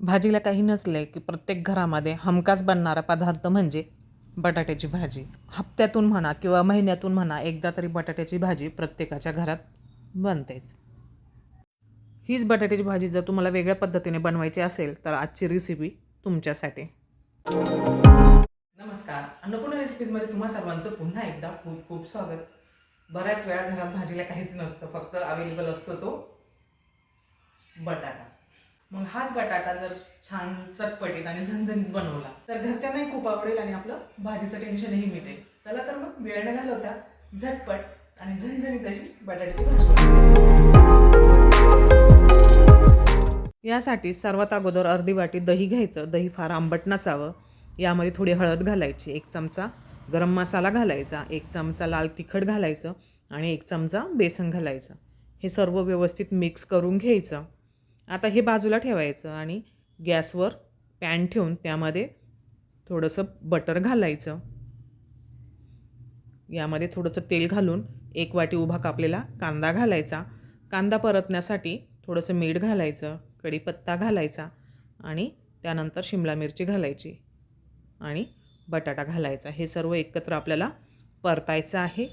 भाजीला काही नसले की प्रत्येक घरामध्ये हमखास बनणारा पदार्थ म्हणजे बटाट्याची भाजी. हप्त्यातून म्हणा किंवा महिन्यातून म्हणा एकदा तरी बटाट्याची भाजी प्रत्येकाच्या घरात बनतेच. हीच बटाट्याची भाजी जर तुम्हाला वेगळ्या पद्धतीने बनवायची असेल तर आजची रेसिपी तुमच्यासाठी. नमस्कार. अन्नपूर्ण रेसिपीजमध्ये तुम्हा सर्वांचं पुन्हा एकदा खूप खूप स्वागत. बऱ्याच वेळा घरात भाजीला काहीच नसतं फक्त अवेलेबल असतो तो बटाटा. मग हाच बटाटा जर छान चटपटीत आणि झणझणीत बनवला तर घरच्यांनाही खूप आवडेल आणि आपलं भाजीचं टेन्शनही मिटेल. चला तर मग वेळ न घालवता झटपट आणि झणझणीत अशी बटाट्याची भाजी यासाठी सर्वात अगोदर अर्धी वाटी दही घ्यायचं. दही फार आंबट नसावं. यामध्ये थोडी हळद घालायची एक चमचा गरम मसाला घालायचा एक चमचा लाल तिखट घालायचं आणि एक चमचा बेसन घालायचं. हे सर्व व्यवस्थित मिक्स करून घ्यायचं. आता हे बाजूला ठेवायचं आणि गॅसवर पॅन ठेवून त्यामध्ये थोडंसं बटर घालायचं. यामध्ये थोडंसं तेल घालून एक वाटी उभा कापलेला कांदा घालायचा. कांदा परतण्यासाठी थोडंसं मीठ घालायचं कढीपत्ता घालायचा आणि त्यानंतर शिमला मिरची घालायची आणि बटाटा घालायचा. हे सर्व एकत्र आपल्याला परतायचं आहे.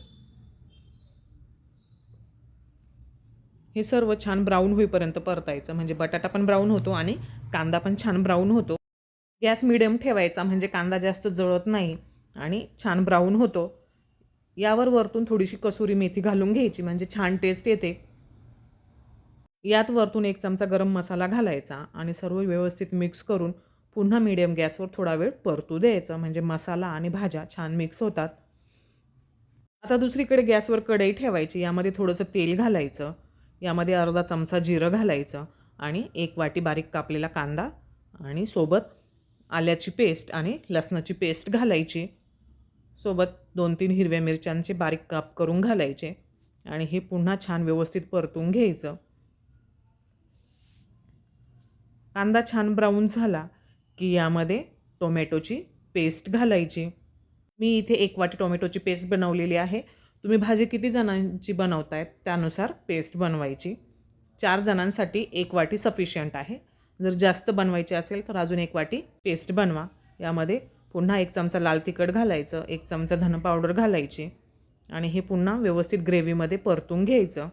हे सर्व छान ब्राऊन होईपर्यंत परतायचं. म्हणजे बटाटा पण ब्राऊन होतो आणि कांदा पण छान ब्राऊन होतो. गॅस मिडियम ठेवायचा म्हणजे कांदा जास्त जळत नाही आणि छान ब्राऊन होतो. यावर वरतून थोडीशी कसुरी मेथी घालून घ्यायची म्हणजे छान टेस्ट येते. यात वरतून एक चमचा गरम मसाला घालायचा आणि सर्व व्यवस्थित मिक्स करून पुन्हा मिडियम गॅसवर थोडा वेळ परतू द्यायचं. म्हणजे मसाला आणि भाज्या छान मिक्स होतात. आता दुसरीकडे गॅसवर कढई ठेवायची यामध्ये थोडंसं तेल घालायचं. यामध्ये अर्धा चमचा जिरं घालायचं आणि एक वाटी बारीक कापलेला कांदा आणि सोबत आल्याची पेस्ट आणि लसणाची पेस्ट घालायची. सोबत दोन तीन हिरव्या मिरच्यांचे बारीक काप करून घालायचे आणि हे पुन्हा छान व्यवस्थित परतून घ्यायचं. कांदा छान ब्राऊन झाला की यामध्ये टोमॅटोची पेस्ट घालायची. मी इथे एक वाटी टोमॅटोची पेस्ट बनवलेली आहे. तुम्ही भाजी किती जणांची बनवतायत त्यानुसार पेस्ट बनवायची. चार जणांसाठी एक वाटी सफिशियंट आहे. जर जास्त बनवायची असेल तर अजून एक वाटी पेस्ट बनवा. यामध्ये पुन्हा एक चमचा लाल तिखट घालायचं एक चमचा धन पावडर घालायची आणि हे पुन्हा व्यवस्थित ग्रेव्हीमध्ये परतून घ्यायचं.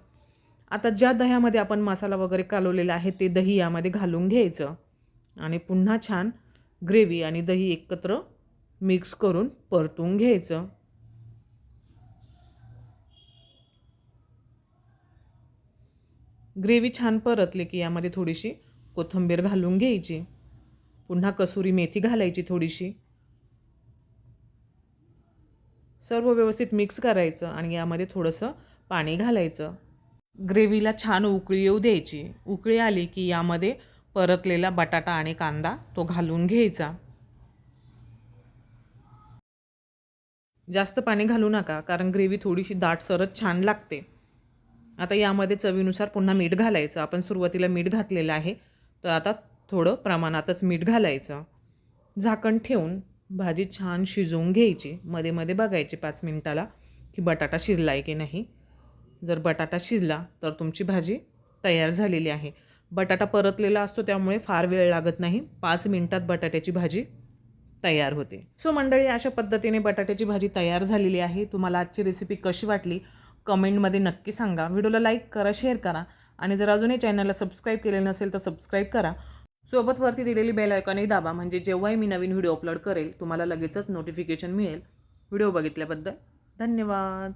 आता ज्या दह्यामध्ये आपण मसाला वगैरे कालवलेला आहे ते दही यामध्ये घालून घ्यायचं आणि पुन्हा छान ग्रेव्ही आणि दही एकत्र मिक्स करून परतून घ्यायचं. ग्रेव्ही छान परतली की यामध्ये थोडीशी कोथिंबीर घालून घ्यायची. पुन्हा कसुरी मेथी घालायची थोडीशी. सर्व व्यवस्थित मिक्स करायचं आणि यामध्ये थोडंसं पाणी घालायचं. ग्रेव्हीला छान उकळी येऊ द्यायची. उकळी आली की यामध्ये परतलेला बटाटा आणि कांदा तो घालून घ्यायचा. जास्त पाणी घालू नका कारण ग्रेव्ही थोडीशी दाटसरच छान लागते. आता यामध्ये चवीनुसार पुन्हा मीठ घालायचं. आपण सुरुवातीला मीठ घातलेलं आहे. तर आता थोडं प्रमाणातच मीठ घालायचं. झाकण ठेवून भाजी छान शिजवून घ्यायची. मध्ये मध्ये बघायची पाच मिनटाला की बटाटा शिजला आहे की नाही. जर बटाटा शिजला तर तुमची भाजी तयार झालेली आहे. बटाटा परतलेला असतो त्यामुळे फार वेळ लागत नाही. पाच मिनटात बटाट्याची भाजी तयार होते. सो मंडळी अशा पद्धतीने बटाट्याची भाजी तयार झालेली आहे. तुम्हाला आजची रेसिपी कशी वाटली? कमेंटमध्ये नक्की सांगा. व्हिडिओला लाईक करा शेअर करा आणि जर अजूनही चॅनलला सबस्क्राईब केलेलं नसेल तर सबस्क्राईब करा. सोबत वरती दिलेली बेल आयकॉनही दाबा. म्हणजे जेव्हाही मी नवीन व्हिडिओ अपलोड करेल तुम्हाला लगेचच नोटिफिकेशन मिळेल. व्हिडिओ बघितल्याबद्दल धन्यवाद.